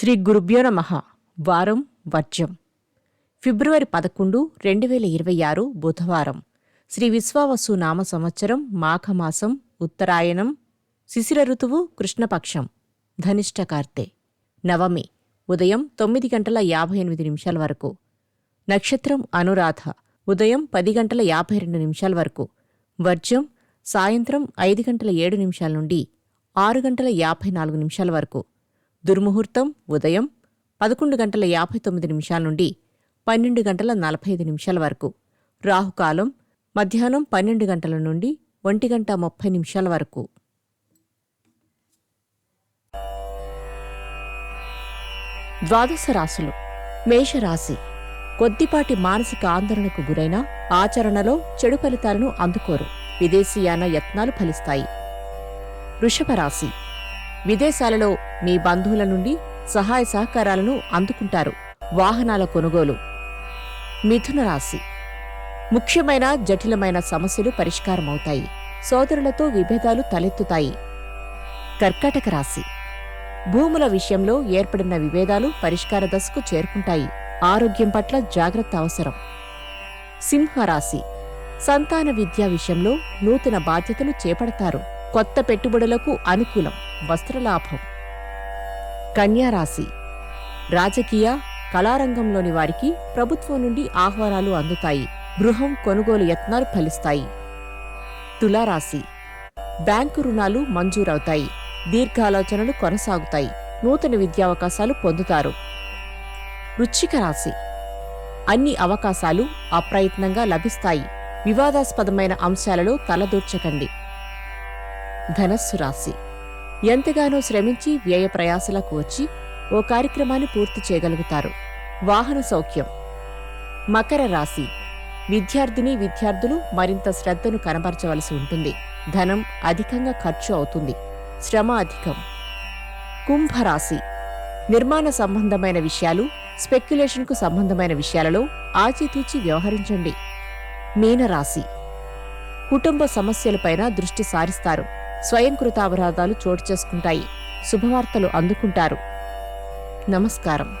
శ్రీ గురుభ్యో నమ. వారం వర్జం ఫిబ్రవరి పదకొండు రెండు వేల ఇరవై ఆరు బుధవారం. శ్రీ విశ్వావసు నామ సంవత్సరం మాఘమాసం ఉత్తరాయణం శిశిర ఋతువు కృష్ణపక్షం. ధనిష్ట కార్తె. నవమి ఉదయం తొమ్మిది గంటల యాభై ఎనిమిది నిమిషాల వరకు. నక్షత్రం అనురాధ. ఉదయం పది గంటల యాభై రెండు నిమిషాల వరకు. వర్జం సాయంత్రం ఐదు గంటల ఏడు నిమిషాల నుండి ఆరు గంటల యాభై నాలుగు నిమిషాల వరకు. దుర్ముహూర్తం ఉదయం పదకొండు గంటల యాభై తొమ్మిది నిమిషాల నుండి పన్నెండు గంటల నలభై ఐదు నిమిషాల వరకు రాహుకాలం మధ్యాహ్నం పన్నెండు గంటల నుండి ఒంటి గంట ముప్పై నిమిషాల వరకు. ద్వాదశ రాశులు. మేషరాశి కొద్దిపాటి మానసిక ఆందోళనకు గురైన ఆచరణలో చెడు ఫలితాలను అందుకోరు. విదేశీయాన యత్నాలు ఫలిస్తాయి. వృషభ రాశి. విదేశాలలో మీ బంధువుల నుండి సహాయ సహకారాలను అందుకుంటారు. వాహనాల కొనుగోలు. మిథున రాశి. ముఖ్యమైన జటిలమైన సమస్యలు పరిష్కారమవుతాయి. సోదరులతో విభేదాలు తలెత్తుతాయి. కర్కాటక రాశి. భూముల విషయంలో ఏర్పడిన విభేదాలు పరిష్కార దశకు చేరుకుంటాయి. ఆరోగ్యం పట్ల జాగ్రత్త అవసరం. సింహరాశి. సంతాన విద్యా విషయంలో నూతన బాధ్యతలు చేపడతారు. కొత్త పెట్టుబడులకు అనుకూలం. వస్త్రలాభం. కన్యారాశి. రాజకీయ కళారంగంలోని వారికి ప్రభుత్వం నుండి ఆహ్వానాలు అందుతాయి. గృహం కొనుగోలు యత్నాలు ఫలిస్తాయి. తులారాశి. బ్యాంకు రుణాలు మంజూరవుతాయి. దీర్ఘాలోచనలు కొనసాగుతాయి. నూతన విద్యావకాశాలు పొందుతారు. వృశ్చిక రాశి. అన్ని అవకాశాలు అప్రయత్నంగా లభిస్తాయి. వివాదాస్పదమైన అంశాలలో తలదూర్చకండి. ధనస్సు రాశి. ఎంతగానో శ్రమించి వ్యయ ప్రయాసలకు వచ్చి ఓ కార్యక్రమాన్ని పూర్తి చేయగలుగుతారు. వాహన సౌఖ్యం. మకర రాశి. విద్యార్థిని విద్యార్థులు మరింత శ్రద్ధను కనబరచవలసి ఉంటుంది. ధనం అధికంగా ఖర్చు అవుతుంది. శ్రమ అధికం. కుంభరాశి. నిర్మాణ సంబంధమైన విషయాలు స్పెక్యులేషన్కు సంబంధమైన విషయాలలో ఆచితూచి వ్యవహరించండి. మీనరాశి. కుటుంబ సమస్యలపైన దృష్టి సారిస్తారు. స్వయంకృతాపరాధాలు చోటు చేసుకుంటాయి. శుభవార్తలు అందుకుంటారు. నమస్కారం.